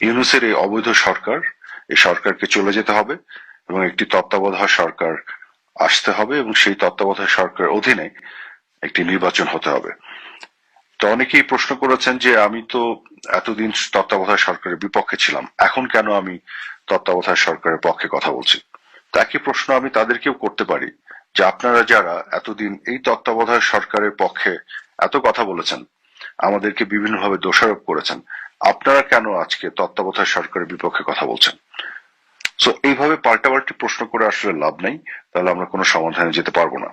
ইউনুসের এই অবৈধ সরকার, এই সরকারকে চলে যেতে হবে এবং একটি তত্ত্বাবধায়ক সরকার আসতে হবে এবং সেই তত্ত্বাবধায়ক সরকারের অধীনে একটি নির্বাচন হতে হবে। তো অনেকেই প্রশ্ন করেছেন যে আমি তো এতদিন তত্ত্বাবধায়ক সরকারের বিপক্ষে ছিলাম, এখন কেন আমি তত্ত্বাবধায়ক সরকারের পক্ষে কথা বলছি? তা একই প্রশ্ন আমি তাদেরকেও করতে পারি যে আপনারা যারা এতদিন এই তত্ত্বাবধায়ক সরকারের পক্ষে এত কথা বলেছেন, আমাদেরকে বিভিন্নভাবে দোষারোপ করেছেন আপনারা কেন আজকে তত্ত্বাবধায়ক সরকারের বিপক্ষে কথা বলছেন? সো এইভাবে পাল্টাপাল্টি প্রশ্ন করে আসলে লাভ নেই, তাহলে আমরা কোনো সমাধানে যেতে পারব না।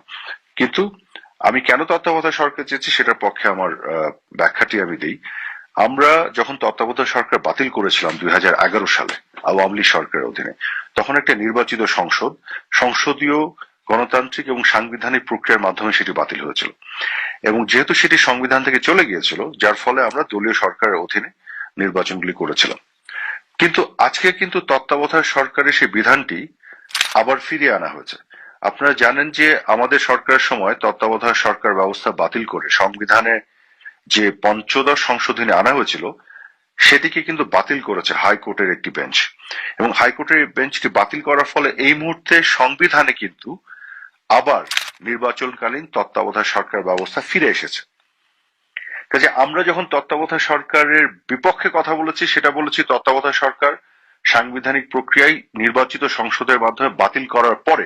কিন্তু আমি কেন তত্ত্বাবধায়ক সরকার চেয়েছি সেটার পক্ষে আমার ব্যাখ্যাটি আমি দিই। আমরা যখন তত্ত্বাবধায়ক সরকার বাতিল করেছিলাম দুই হাজার এগারো সালে, আওয়ামী লীগ সরকারের অধীনে, তখন একটা নির্বাচিত সংসদ, সংসদীয় গণতান্ত্রিক এবং সাংবিধানিক প্রক্রিয়ার মাধ্যমে সেটি বাতিল হয়েছিল। এবং যেহেতু সেটি সংবিধান থেকে চলে গিয়েছিল, যার ফলে আমরা দলীয় সরকারের অধীনে নির্বাচনগুলি করেছিলাম। কিন্তু আজকে কিন্তু তত্ত্বাবধায়ক সরকারের সেই বিধানটি আবার ফিরিয়ে আনা হয়েছে। আপনারা জানেন যে আমাদের সরকারের সময় তত্ত্বাবধায়ক সরকার ব্যবস্থা বাতিল করে সংবিধানে যে পঞ্চদশ সংশোধনী আনা হয়েছিল, সেটিকে কিন্তু বাতিল করেছে হাইকোর্টের একটি বেঞ্চ। এবং হাইকোর্টের বেঞ্চটি বাতিল করার ফলে এই মুহূর্তে সংবিধানে কিন্তু আবার নির্বাচনকালীন তত্ত্বাবধায়ক সরকার ব্যবস্থা ফিরে এসেছে। কাজে আমরা যখন তত্ত্বাবধায়ক সরকারের বিপক্ষে কথা বলেছি, সেটা বলেছি তত্ত্বাবধায়ক সরকার সাংবিধানিক প্রক্রিয়ায় নির্বাচিত সংসদের মাধ্যমে বাতিল করার পরে।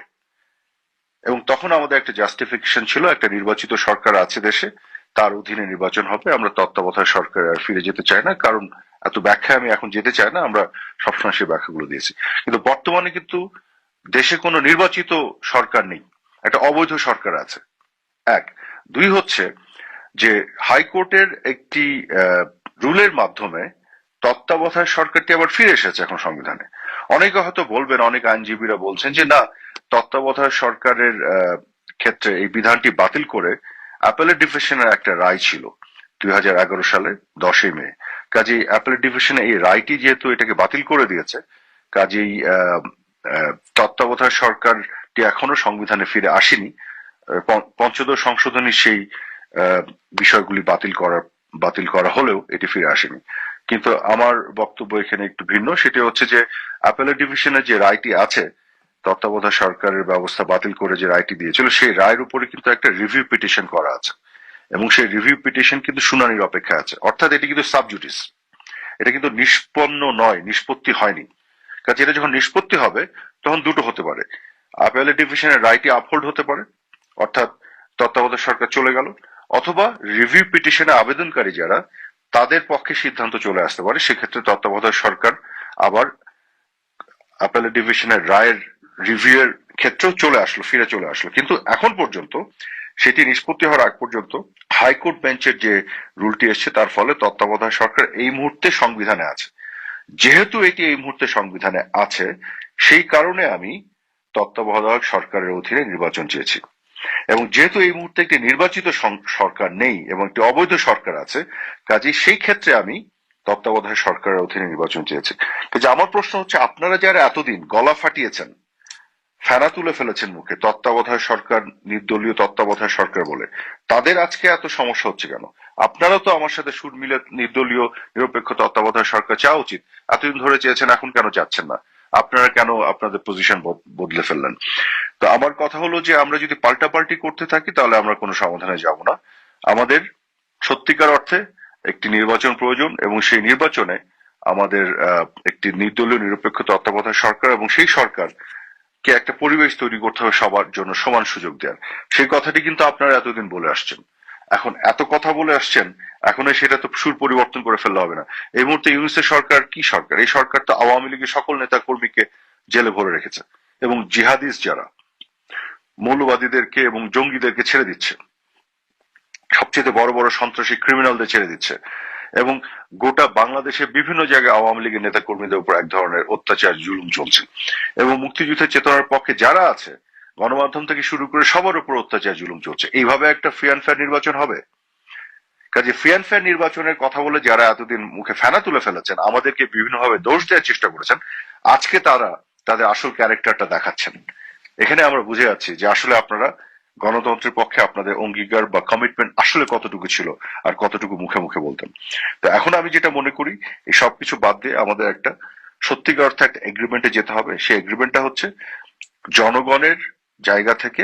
এবং তখন আমাদের একটা জাস্টিফিকেশন ছিল, একটা নির্বাচিত সরকার আছে দেশে, তার অধীনে নির্বাচন হবে, আমরা তত্ত্বাবধায়ক সরকার আর ফিরে যেতে চাই না, কারণ এত ব্যাখ্যা আমি এখন যেতে চাই না, আমরা সবসময় সেই ব্যাখ্যাগুলো দিয়েছি। কিন্তু বর্তমানে কিন্তু দেশে কোনো নির্বাচিত সরকার নেই, একটা অবৈধ সরকার আছে। এক। দুই হচ্ছে যে হাইকোর্টের একটি রুলের মাধ্যমে তত্ত্বাবধায়ক সরকারটি আবার ফিরে এসেছে এখন সংবিধানে। অনেকে হয়তো বলবেন, অনেক আইনজীবীরা বলছেন যে না, তত্ত্বাবধায়ক সরকারের ক্ষেত্রে এই বিধানটি বাতিল করে অ্যাপেলের ডিভিশনের একটা রায় ছিল দুই সালে দশই মে। কাজেই অ্যাপেলের ডিভিশনে এই রায়টি যেহেতু এটাকে বাতিল করে দিয়েছে, কাজেই তত্ত্বাবধায়ক সরকারটি এখনও সংবিধানে ফিরে আসেনি। পঞ্চ- পঞ্চদশ সংশোধনী সেই বিষয়গুলি বাতিল করা বাতিল করা হলেও এটি ফিরে আসেনি। কিন্তু আমার বক্তব্য এখানে একটু ভিন্ন। সেটি হচ্ছে যে অ্যাপেলের ডিভিশনে যে রায়টি আছে, তত্ত্বাবধায়ক সরকারের ব্যবস্থা বাতিল করে যে রায়টি দিয়েছিল, সেই রায়ের উপরে কিন্তু একটা রিভিউ পিটিশন করা আছে। এবং সেই রিভিউ পিটিশন কিন্তু শুনানির অপেক্ষা আছে। অর্থাৎ এটি কিন্তু সাবজুডিস এটা কিন্তু নিষ্পন্ন নয়, নিষ্পত্তি হয়নি। কাজে এটা যখন নিষ্পত্তি হবে, তখন দুটো হতে পারে। অ্যাপেলের ডিভিশনের রায়টি আপহোল্ড হতে পারে, অর্থাৎ তত্ত্বাবধায়ক সরকার চলে গেল। অথবা রিভিউ পিটিশনে আবেদনকারী যারা, তাদের পক্ষে সিদ্ধান্ত চলে আসতে পারে। সেক্ষেত্রে তত্ত্বাবধায়ক সরকার আবার অ্যাপেলের ডিভিশনের রায়ের রিভিউ এর ক্ষেত্রেও চলে আসলো, ফিরে চলে আসলো। কিন্তু এখন পর্যন্ত সেটি নিষ্পত্তি হওয়ার আগ পর্যন্ত হাইকোর্ট বেঞ্চের যে রুলটি এসছে, তার ফলে তত্ত্বাবধায়ক সরকার এই মুহূর্তে সংবিধানে আছে। যেহেতু এটি এই মুহূর্তে সংবিধানে আছে, সেই কারণে আমি তত্ত্বাবধায়ক সরকারের অধীনে নির্বাচন চেয়েছি। এবং যেহেতু এই মুহূর্তে একটি নির্বাচিত সরকার নেই এবং একটি অবৈধ সরকার আছে, কাজেই সেই ক্ষেত্রে আমি তত্ত্বাবধায়ক সরকারের অধীনে নির্বাচন চেয়েছি। কাজে আমার প্রশ্ন হচ্ছে, আপনারা যারা এতদিন গলা ফাটিয়েছেন, ফেনা তুলে ফেলেছেন মুখে, তত্ত্বাবধায়ক সরকার, নির্দলীয় তত্ত্বাবধায়ক সরকার বলে, তাদের আজকে এত সমস্যা হচ্ছে কেন? আপনারা তো আমার সাথে সুর মিলে নির্দলীয়, নিরপেক্ষ তত্ত্বাবধায়ক সরকার চাওয়া উচিত। এতদিন ধরে চেয়েছেন, এখন কেন চাচ্ছেন না? আপনারা কেন আপনাদের পজিশন বদলে ফেললেন? তো আমার কথা হলো যে আমরা যদি পাল্টাপাল্টি করতে থাকি, তাহলে আমরা কোনো সমাধানে যাব না। আমাদের সত্যিকার অর্থে একটি নির্বাচন প্রয়োজন এবং সেই নির্বাচনে আমাদের একটি নির্দলীয় নিরপেক্ষ তত্ত্বাবধায়ক সরকার এবং সেই সরকার কে একটা পরিবেশ তৈরি করতে হবে সবার জন্য সমান সুযোগ দেওয়ার। সেই কথাটি কিন্তু আপনারা এতদিন বলে আসছেন। এখন এত কথা বলে আসছেন এখন সেটা তো সুর পরিবর্তন করে ফেললে হবে না। এই মুহূর্তে ইউনিসেফ সরকার কি সরকার? এই সরকার তো আওয়ামী লীগের সকল নেতা কর্মীকে জেলে ভরে রেখেছে এবং জিহাদিস যারা মৌলবাদীদেরকে এবং জঙ্গিদেরকে ছেড়ে দিচ্ছে। সবচেয়ে বড় বড় সন্ত্রাসী ক্রিমিনালদের ছেড়ে দিচ্ছে। এবং গোটা বাংলাদেশে বিভিন্ন জায়গায় আওয়ামী লীগের নেতা কর্মীদের উপর এক ধরনের অত্যাচার, জুলুম চলছে। এবং মুক্তিযুদ্ধের চেতনার পক্ষে যারা আছে, গণমাধ্যম থেকে শুরু করে সবার উপর অত্যাচার, জুলুম চলছে। এইভাবে একটা ফ্রি অ্যান্ড ফেয়ার নির্বাচন হবে। কাজে ফ্রি অ্যান্ড ফেয়ার নির্বাচনের কথা বলে যারা এতদিন মুখে ফেনা তুলে ফেলেছেন, আমাদেরকে বিভিন্নভাবে দোষ দেওয়ার চেষ্টা করেছেন, আজকে তারা তাদের আসল ক্যারেক্টারটা দেখাচ্ছেন। এখানে আমরা বুঝে যাচ্ছি যে আসলে আপনারা গণতন্ত্রের পক্ষে আপনাদের অঙ্গীকার বা কমিটমেন্ট আসলে কতটুকু ছিল আর কতটুকু মুখে মুখে বলতেন। তো এখন আমি যেটা মনে করি, এই সবকিছু বাদ দিয়ে আমাদের একটা সত্যিকার অর্থে একটা এগ্রিমেন্টে যেতে হবে। সেই এগ্রিমেন্টটা হচ্ছে জনগণের জায়গা থেকে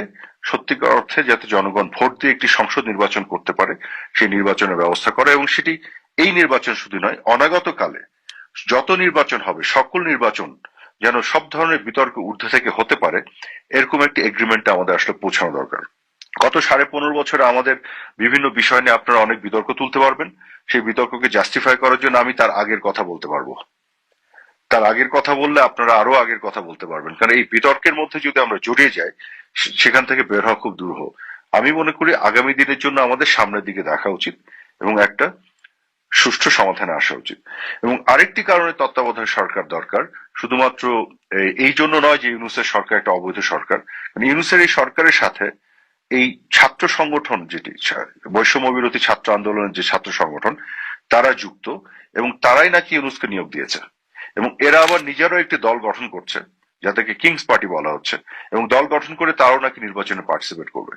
সত্যিকার অর্থে যাতে জনগণ ভোট দিয়ে একটি সংসদ নির্বাচন করতে পারে, সেই নির্বাচনের ব্যবস্থা করে এবং সেটি এই নির্বাচন শুধু নয় অনাগত কালে যত নির্বাচন হবে, সকল নির্বাচন যেন সব ধরনের বিতর্ক ঊর্ধ্বে থেকে হতে পারে, এরকম একটি এগ্রিমেন্টে আমাদের আসলে পৌঁছানো দরকার। গত সাড়ে পনেরো বছরে আমাদের বিভিন্ন বিষয় নিয়ে আপনারা অনেক বিতর্ক তুলতে পারবেন। সেই বিতর্ককে জাস্টিফাই করার জন্য আমি তার আগের কথা বলতে পারব। তার আগের কথা বললে আপনারা আরও আগের কথা বলতে পারবেন। কারণ এই বিতর্কের মধ্যে যদি আমরা জড়িয়ে যাই সেখান থেকে বের হওয়া খুব দুরূহ। আমি মনে করি আগামী দিনের জন্য আমাদের সামনের দিকে দেখা উচিত। এবং একটা সুষ্ঠু সমাধানে আসা উচিত। এবং আরেকটি কারণে তত্ত্বাবধায়ক সরকার দরকার, শুধুমাত্র এই- জন্য নয় যে ইউনুসের সরকার একটা অবৈধ সরকার ইউনুসের এই সরকারের সাথে এই ছাত্র সংগঠন যেটি বৈষম্য বিরোধী ছাত্র আন্দোলনের যে ছাত্র সংগঠন, তারা যুক্ত এবং তারাই নাকি ইউনুসকে নিয়োগ দিয়েছে। এবং এরা আবার নিজেরও একটি দল গঠন করছে, যাদেরকে কিংস পার্টি বলা হচ্ছে, এবং দল গঠন করে তারাও নাকি নির্বাচনে পার্টিসিপেট করবে।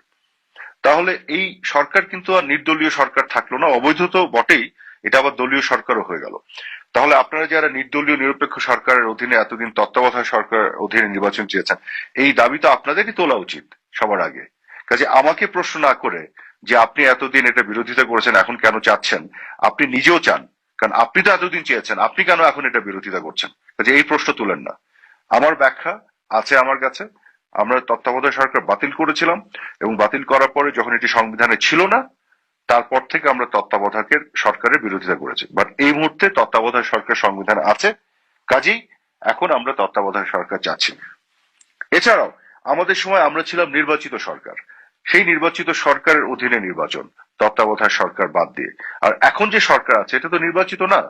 তাহলে এই সরকার কিন্তু আর নির্দলীয় সরকার থাকল না, অবৈধ তো বটেই এটা আবার দলীয় সরকারও হয়ে গেল। তাহলে আপনারা যারা নির্দলীয় নিরপেক্ষ সরকারের অধীনে এতদিন তত্ত্বাবধায়ক সরকার অধীনে নির্বাচন চেয়েছেন, এই দাবি তো আপনাদেরই তোলা উচিত সবার আগে। কাজে আমাকে প্রশ্ন না করে যে আপনি এতদিন এটা বিরোধিতা করেছেন, এখন কেন চাচ্ছেন? আপনি নিজেও চান, কারণ আপনি তো এতদিন চেয়েছেন, আপনি কেন এখন এটা বিরোধিতা করছেন? কাজে এই প্রশ্ন তুলেন না। আমার ব্যাখ্যা আছে আমার কাছে। আমরা তত্ত্বাবধায়ক সরকার বাতিল করেছিলাম এবং বাতিল করার পরে যখন এটি সংবিধানে ছিল না তারপর থেকে আমরা তত্ত্বাবধায়কের সরকারের বিরোধিতা করেছি। বাট এই মুহূর্তে তত্ত্বাবধায়ক সরকার সংবিধান আছে। কাজেই এখন আমরা তত্ত্বাবধায়ক সরকার চাচ্ছি এছাড়াও, আমাদের সময় আমরা ছিলাম নির্বাচিত সরকার। সেই নির্বাচিত সরকারের অধীনে নির্বাচন, তত্ত্বাবধায়ক সরকার বাদ দিয়ে। আর এখন যে সরকার আছে, এটা তো নির্বাচিত না।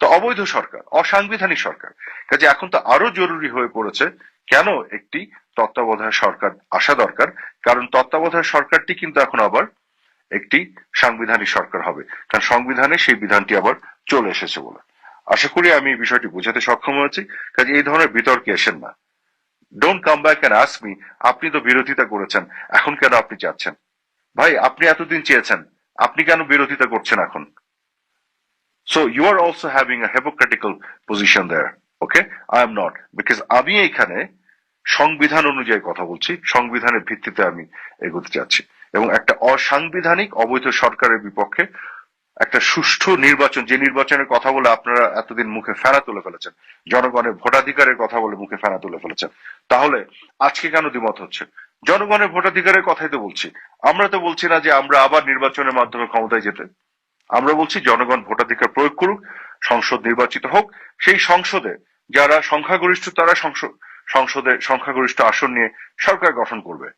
তো অবৈধ সরকার, অসাংবিধানিক সরকার। কাজে এখন তো আরও জরুরি হয়ে পড়েছে কেন একটি তত্ত্বাবধায়ক সরকার আসা দরকার? কারণ তত্ত্বাবধায়ক সরকারটি কিন্তু এখন আবার একটি সাংবিধানিক সরকার হবে। কারণ সংবিধানে সেই বিধানটি আবার চলে এসেছে বলে। আশা করি আমি এই বিষয়টি বোঝাতে সক্ষম হয়েছি। কাজে এই ধরনের বিতর্কে এসেন না। Don't come back and ask me আপনি তো বিরোধিতা করেছেন, এখন কেন আপনি চাচ্ছেন ভাই, আপনি এতদিন চেয়েছেন, আপনি কেন বিরোধিতা করছেন এখন? So you are also having a hypocritical position there okay I am not because আমি এখানে সংবিধান অনুযায়ী কথা বলছি, সংবিধানের ভিত্তিতে আমি এগোতে চাচ্ছি এবং একটা অসাংবিধানিক অবৈধ সরকারের বিপক্ষে একটা সুষ্ঠু নির্বাচন, যে নির্বাচনের কথা বলে আপনারা এতদিন মুখে ফেরা তুলে ফেলেছেন, জনগণের ভোটাধিকারের কথা বলে মুখে ফেনা তুলে ফেলেছেন। তাহলে আজকে কেন দ্বিমত হচ্ছে? জনগণের ভোটাধিকারের কথাই তো বলছি। আমরা তো বলছি না যে আমরা আবার নির্বাচনের মাধ্যমে ক্ষমতায় যেতে। আমরা বলছি জনগণ ভোটাধিকার প্রয়োগ করুক, সংসদ নির্বাচিত হোক। সেই সংসদে যারা সংখ্যাগরিষ্ঠ, তারা সংসদ সংসদে সংখ্যাগরিষ্ঠ আসন নিয়ে সরকার গঠন করবে।